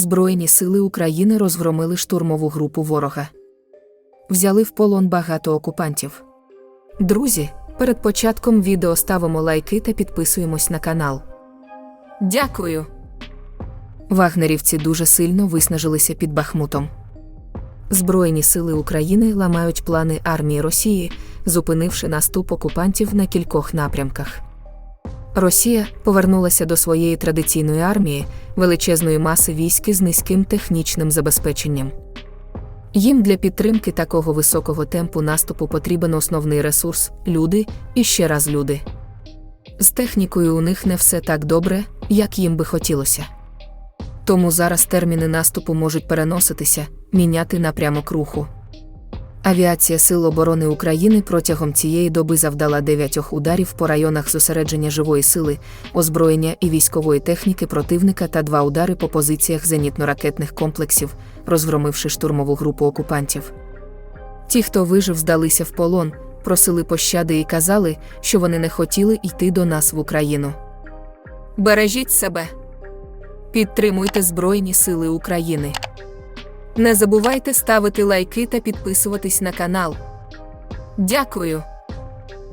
Збройні сили України розгромили штурмову групу ворога. Взяли в полон багато окупантів. Друзі, перед початком відео ставимо лайки та підписуємось на канал. Дякую. Вагнерівці дуже сильно виснажилися під Бахмутом. Збройні сили України ламають плани армії Росії, зупинивши наступ окупантів на кількох напрямках. Росія повернулася до своєї традиційної армії, величезної маси військ з низьким технічним забезпеченням. Їм для підтримки такого високого темпу наступу потрібен основний ресурс люди і ще раз люди. З технікою у них не все так добре, як їм би хотілося. Тому зараз терміни наступу можуть переноситися, міняти напрямок руху. Авіація Сил оборони України протягом цієї доби завдала дев'ятьох ударів по районах зосередження живої сили, озброєння і військової техніки противника та два удари по позиціях зенітно-ракетних комплексів, розгромивши штурмову групу окупантів. Ті, хто вижив, здалися в полон, просили пощади і казали, що вони не хотіли йти до нас в Україну. Бережіть себе. Підтримуйте Збройні Сили України. Не забувайте ставити лайки та підписуватись на канал. Дякую.